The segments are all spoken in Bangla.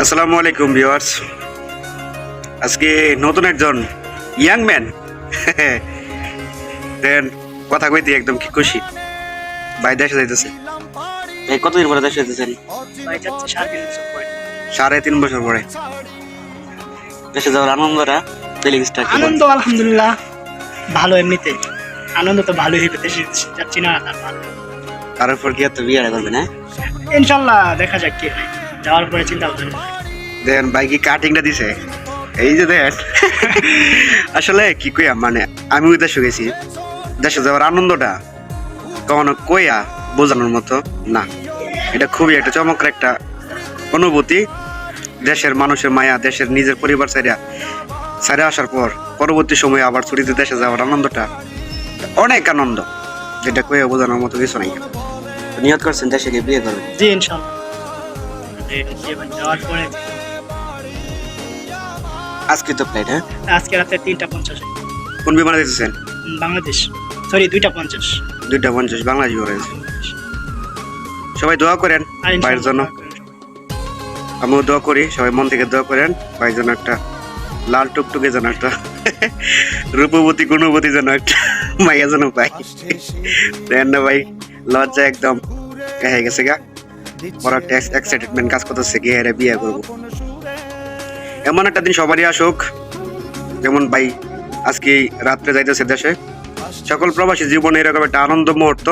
আসসালামু আলাইকুম ভিউয়ার্স। আজকে নতুন একজন ইয়াং ম্যান। দেন কথা কইতে একদম কি খুশি। ভাই দেশে যাইতেছে। এই কতদিন পরে দেশে যাচ্ছে সাড়ে তিন বছর পরে। দেশে যাওয়ার আনন্দটা ফিলিংসটা আনন্দ আলহামদুলিল্লাহ ভালো এমনিতে। আনন্দ তো ভালোই হইবে দেশে যাচ্ছি না তার ভালো তার উপর কি এত বিয়ে করবেন হ্যাঁ ইনশাল্লাহ দেখা যাক কি হয়। যাওয়ার পরে চিন্তা ভাবনা দেন ভাই কি কাটিংটা দিছে? এই যে আসলে কি কইয়া মানে আমি ওই দেশে গেছি। দেশে যাওয়ার আনন্দটা কখনো কইয়া বোঝানোর মতো না। এটা খুবই একটা চমৎকার একটা অনুভূতি। দেশের মানুষের মায়া দেশের নিজের পরিবার সাইরা সাইরা আসার পর পরবর্তী সময়ে আবার ছুটিতে দেশে যাওয়ার আনন্দটা অনেক আনন্দ। যেটা কইয়া বোঝানোর মতো কিছু নাই। নিয়ত করছেন দেশে গিয়ে বিয়ে করবেন? জি ইনশাল্লাহ। পরে আজকে তো ফ্লাইট হ্যাঁ? আজকে রাতে তিনটা পঞ্চাশ। কোন বিমানে দিতেছেন বাংলাদেশ। সরি দুইটা পঞ্চাশ। দুইটা পঞ্চাশ বাংলাদেশ রয়েছে সবাই দোয়া করেন ভাইয়ের জন্য। আমিও দোয়া করি সবাই মন থেকে দোয়া করেন ভাইয়ের জন্য একটা লাল টুকটুকে যেন একটা রূপবতী গুণবতী যেন একটা মাইয়া যেন পাই দেন না ভাই লজ্জা একদম। হয়ে গেছে গা। বড় একটা এক্সাইটেডমেন্ট কাজ করতেছে, গিয়ে হেরে বিয়ে করব। এমন একটা দিন সবারই আসুক। যেমন ভাই, আজকে রাত্রে যাইতেছে দেশে। সকল প্রবাসী জীবনে এরকম একটা আনন্দ মুহূর্ত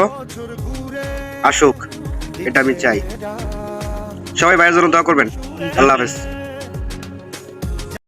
আসুক, এটা আমি চাই। সবাই ভাইয়ের জন্য দোয়া করবেন। আল্লাহ হাফেজ।